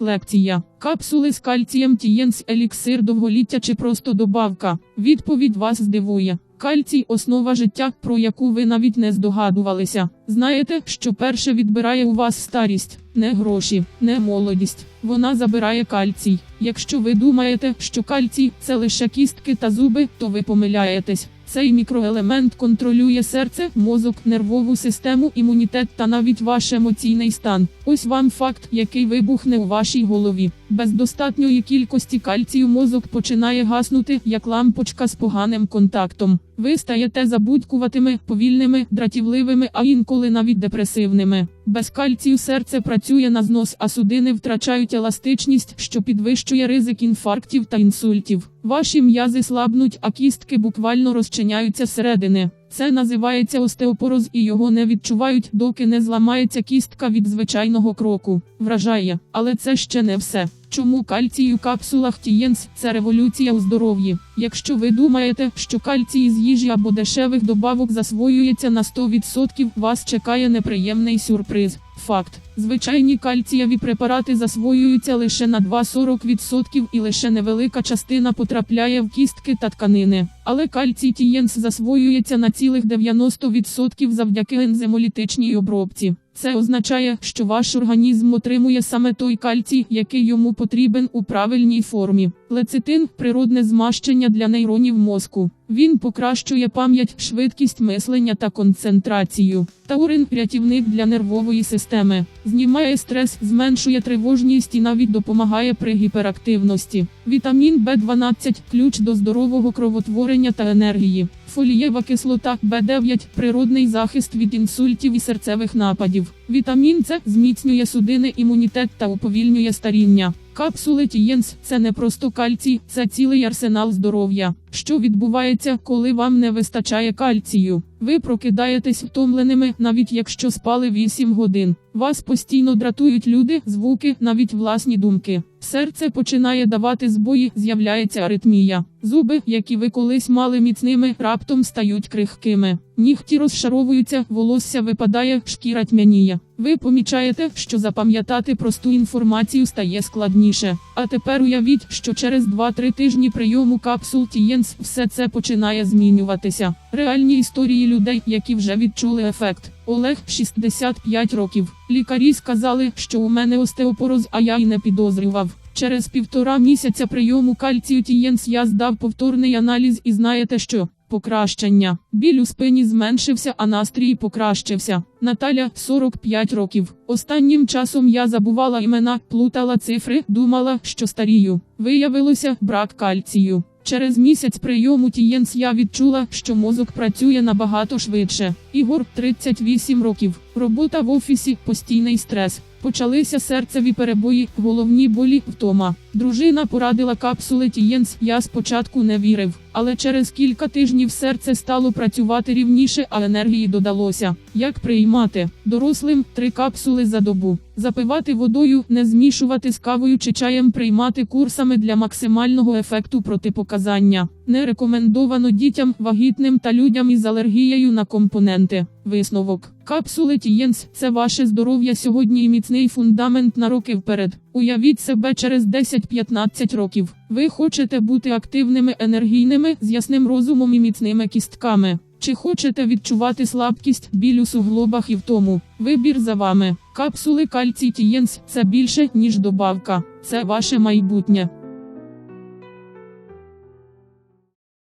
Лекція. Капсули з кальцієм Тієнс еліксир довголіття чи просто добавка. Відповідь вас здивує. Кальцій основа життя, про яку ви навіть не здогадувалися. Знаєте, що перше відбирає у вас старість, не гроші, не молодість. Вона забирає кальцій. Якщо ви думаєте, що кальцій це лише кістки та зуби, то ви помиляєтесь. Цей мікроелемент контролює серце, мозок, нервову систему, імунітет та навіть ваш емоційний стан. Ось вам факт, який вибухне у вашій голові. Без достатньої кількості кальцію мозок починає гаснути, як лампочка з поганим контактом. Ви стаєте забудькуватими, повільними, дратівливими, а інколи навіть депресивними. Без кальцію серце працює на знос, а судини втрачають еластичність, що підвищує ризик інфарктів та інсультів. Ваші м'язи слабнуть, а кістки буквально розчиняються зсередини. Це називається остеопороз і його не відчувають, доки не зламається кістка від звичайного кроку. Вражає, але це ще не все. Чому кальцій у капсулах Тієнс це революція у здоров'ї? Якщо ви думаєте, що кальцій з їжі або дешевих добавок засвоюється на 100%, вас чекає неприємний сюрприз. Факт: звичайні кальцієві препарати засвоюються лише на 2-40% і лише невелика частина потрапляє в кістки та тканини. Але кальцій Тієнс засвоюється на цілих 90% завдяки ензимолітичній обробці. Це означає, що ваш організм отримує саме той кальцій, який йому потрібен у правильній формі. Лецитин природне змащення для нейронів мозку. Він покращує пам'ять, швидкість мислення та концентрацію. Таурин рятівник для нервової системи. Знімає стрес, зменшує тривожність і навіть допомагає при гіперактивності. Вітамін В12 ключ до здорового кровотворення та енергії. Фолієва кислота Б9 природний захист від інсультів і серцевих нападів. Вітамін С зміцнює судини, імунітет та уповільнює старіння. Капсули Тієнс це не просто кальцій, це цілий арсенал здоров'я. Що відбувається, коли вам не вистачає кальцію? Ви прокидаєтесь втомленими, навіть якщо спали 8 годин. Вас постійно дратують люди, звуки, навіть власні думки. Серце починає давати збої, з'являється аритмія. Зуби, які ви колись мали міцними, раптом стають крихкими. Нігті розшаровуються, волосся випадає, шкіра тьмяніє. Ви помічаєте, що запам'ятати просту інформацію стає складніше. А тепер уявіть, що через 2-3 тижні прийому капсул Тієнс все це починає змінюватися. Реальні історії людей, які вже відчули ефект. Олег 65 років. Лікарі сказали, що у мене остеопороз, а я й не підозрював. Через півтора місяця прийому кальцію Тієнс я здав повторний аналіз і знаєте що? Покращення. Біль у спині зменшився, а настрій покращився. Наталя 45 років. Останнім часом я забувала імена, плутала цифри, думала, що старію. Виявилося брак кальцію. Через місяць прийому Тієнс я відчула, що мозок працює набагато швидше. Ігор 38 років. Робота в офісі, постійний стрес. Почалися серцеві перебої, головні болі, втома. Дружина порадила капсули Тієнс. Я спочатку не вірив, але через кілька тижнів серце стало працювати рівніше, а енергії додалося. Як приймати дорослим три капсули за добу, запивати водою, не змішувати з кавою чи чаєм, приймати курсами для максимального ефекту протипоказання. Не рекомендовано дітям, вагітним та людям із алергією на компоненти. Висновок. Капсули Тієнс це ваше здоров'я сьогодні і міцний фундамент на роки вперед. Уявіть себе через 10-15 років. Ви хочете бути активними, енергійними, з ясним розумом і міцними кістками. Чи хочете відчувати слабкість, біль у суглобах і втому? Вибір за вами. Капсули кальцій Тієнс це більше, ніж добавка. Це ваше майбутнє.